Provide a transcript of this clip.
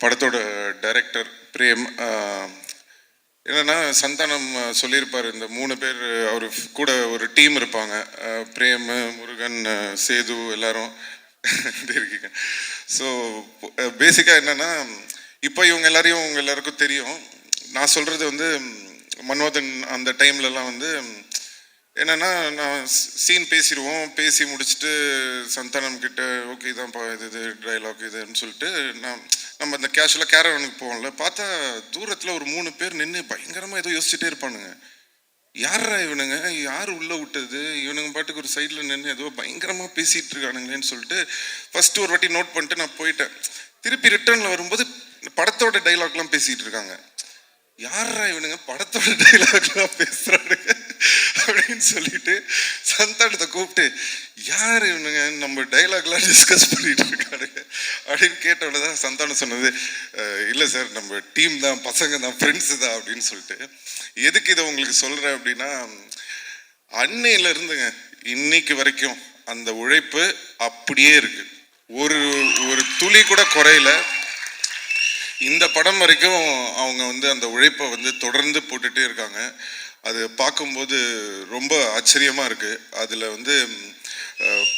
படத்தோட director frame என்னென்னா சந்தானம் சொல்லியிருப்பார். இந்த மூணு பேர் அவர் கூட ஒரு டீம் இருப்பாங்க. பிரேம் முருகன் சேது எல்லாரும் இருக்கீங்க. ஸோ பேசிக்காக என்னென்னா இப்போ இவங்க எல்லாரையும் உங்க எல்லாருக்கும் தெரியும். நான் சொல்கிறது வந்து மன்மோதன் அந்த டைம்லலாம் வந்து என்னென்னா நான் சீன் பேசிடுவோம். பேசி முடிச்சுட்டு சந்தானம் கிட்ட ஓகே இதான்ப்பா இது இது டைலாக் இதுன்னு சொல்லிட்டு நான் நம்ம அந்த கேஷுவலாக கேரவனுக்கு போவோம்ல பார்த்தா தூரத்தில் ஒரு மூணு பேர் நின்று பயங்கரமாக ஏதோ யோசிச்சுட்டே இருப்பானுங்க. யாரா இவனுங்க? யார் உள்ளே விட்டது? இவனுங்க பாட்டுக்கு ஒரு சைடில் நின்று ஏதோ பயங்கரமாக பேசிகிட்டு இருக்கானுங்களேன்னு சொல்லிட்டு ஃபஸ்ட்டு ஒரு வாட்டி நோட் பண்ணிட்டு நான் போயிட்டேன். திருப்பி ரிட்டர்னில் வரும்போது படத்தோட டைலாக்லாம் பேசிகிட்டு இருக்காங்க. யாரா இவனுங்க? படத்தோட டைலாக்லாம் பேசுறானுங்க சந்தானத்தை கூப்பிட்டு யார் இவனுங்க? நம்ம டைலாக்லாம் டிஸ்கஸ் பண்ணிட்டு இருக்காரு அப்படின்னு கேட்ட உடனே தான் சந்தானம் சொன்னது இல்லை சார் நம்ம டீம் தான் பசங்க தான் ஃப்ரெண்ட்ஸு தான் அப்படின்னு சொல்லிட்டு. எதுக்கு இதை உங்களுக்கு சொல்கிறேன் அப்படின்னா அன்னையில இருந்துங்க இன்னைக்கு வரைக்கும் அந்த உழைப்பு அப்படியே இருக்கு. ஒரு ஒரு துளி கூட குறையல. இந்த படம் வரைக்கும் அவங்க வந்து அந்த உழைப்பை வந்து தொடர்ந்து போட்டுட்டே இருக்காங்க. அது பார்க்கும்போது ரொம்ப ஆச்சரியமாக இருக்குது அதில் வந்து